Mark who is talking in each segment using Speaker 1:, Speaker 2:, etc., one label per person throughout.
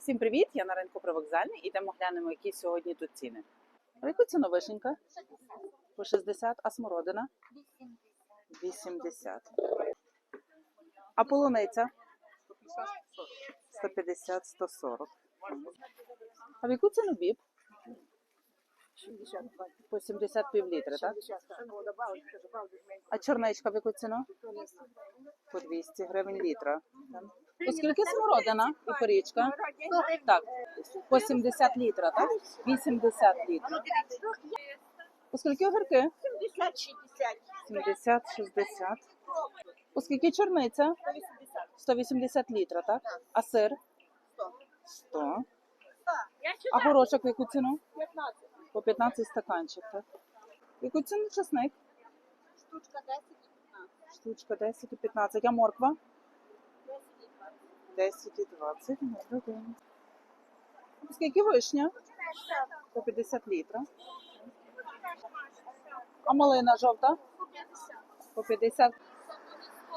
Speaker 1: Всім привіт! Я на ринку привокзальний. Ідемо глянемо, які сьогодні тут ціни. А яку ціну вишенька? По 60, а смородина? 80. А полуниця? 150, 140. А в яку ціну біб? По 70 пів літри, так? А чорничка в яку ціну? По 200 гривень літра. Оскільки смородина і порічка? Так, по 70 літра, так? 80 літрів. Оскільки огірки? 70, 60. Оскільки чорниця? 180 літра, так? А сир? 100. А горошок в яку ціну? По 15 стаканчик, так? В яку ціну чесник?
Speaker 2: Штучка 10 і 15.
Speaker 1: Штучка 10 і 15. А морква? 10 і 20. Ну. Скільки вишня? По 50 літра. А малина жовта? По 50.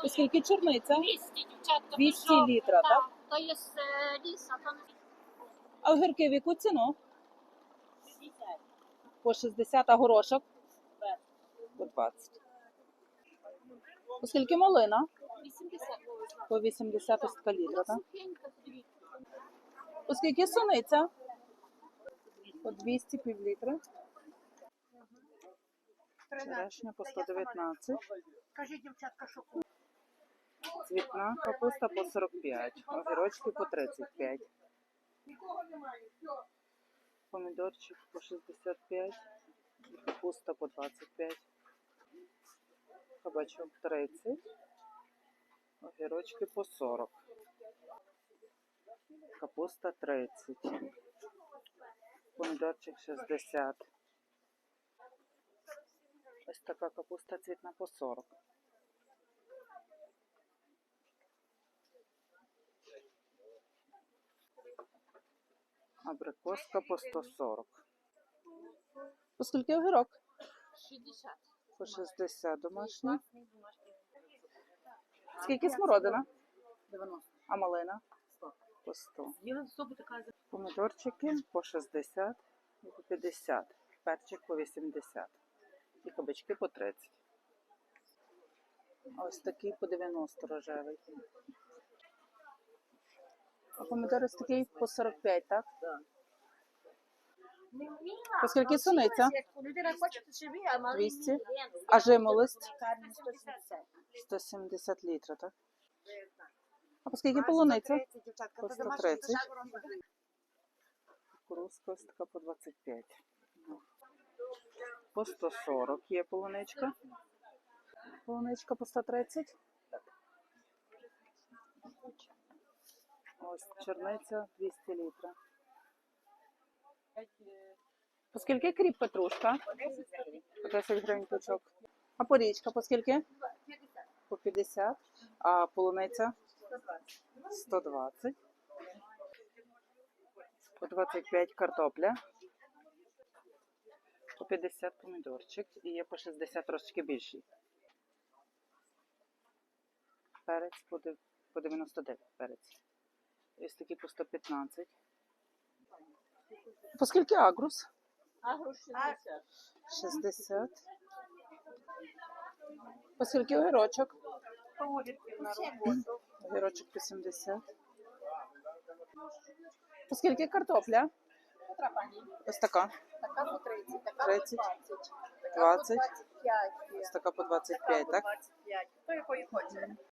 Speaker 1: І скільки чорниця?
Speaker 2: 200, дівчатка.
Speaker 1: 200
Speaker 2: то
Speaker 1: літра, так?
Speaker 2: То є з е, ліса,
Speaker 1: А огірки в яку ціну? 60. По 60, а горошок? По 20. Оскільки малина?
Speaker 2: 80 вивезла.
Speaker 1: По 80 ось така літра, так? Оскільки суниця? По 200 пів літри. Черешня по 119.
Speaker 2: Кажи, дівчатка, що
Speaker 1: Цвітна капуста по 45. Огірочки по 35. Помідорчик по 65. Капуста по 25. Кабачок 30. Огірочки по 40. Капуста 30. Помідорчик 60. Ось така капуста цвітна по 40. Абрикоска по 140. По скільки огірок?
Speaker 2: 60.
Speaker 1: По 60 домашній. Скільки смородина?
Speaker 2: 90.
Speaker 1: А малина? По 100.
Speaker 2: Діла
Speaker 1: Помідорчики по 60 і по 50. Перчик по 80. І кабачки по 30. А ось такий по 90 рожевий. А помідор ось такий по 45, так? По скільки суниця?
Speaker 2: Людина хоче, то живі, а малий
Speaker 1: 200. А жимолость?
Speaker 2: Карні 170.
Speaker 1: 170 літрів, так? А по скільки полуниця? По 130.
Speaker 2: дешево.
Speaker 1: Кукурузка така по 25. По 140 є полуничка. Полуничка по 130. Ось черниця 200 літрів. По скільки кріп петрушка? По 10 гривень пучок. А порічка по скільки? По 50. А полуниця? 120. По 25 картопля. По 50 помідорчик. І є по 60 трошки більший. Перець по дев- по 99 перець. Ось такі по 115. По скільки агрус?
Speaker 2: Агро 60.
Speaker 1: 60. По скільки огірочок?
Speaker 2: На роботу.
Speaker 1: Огірочок по 70. По скільки картопля? Ось така.
Speaker 2: Така по 30, така
Speaker 1: 30,
Speaker 2: по 20.
Speaker 1: 20.
Speaker 2: 25.
Speaker 1: Ось така по 25, так?
Speaker 2: 25. Хто якої хоче?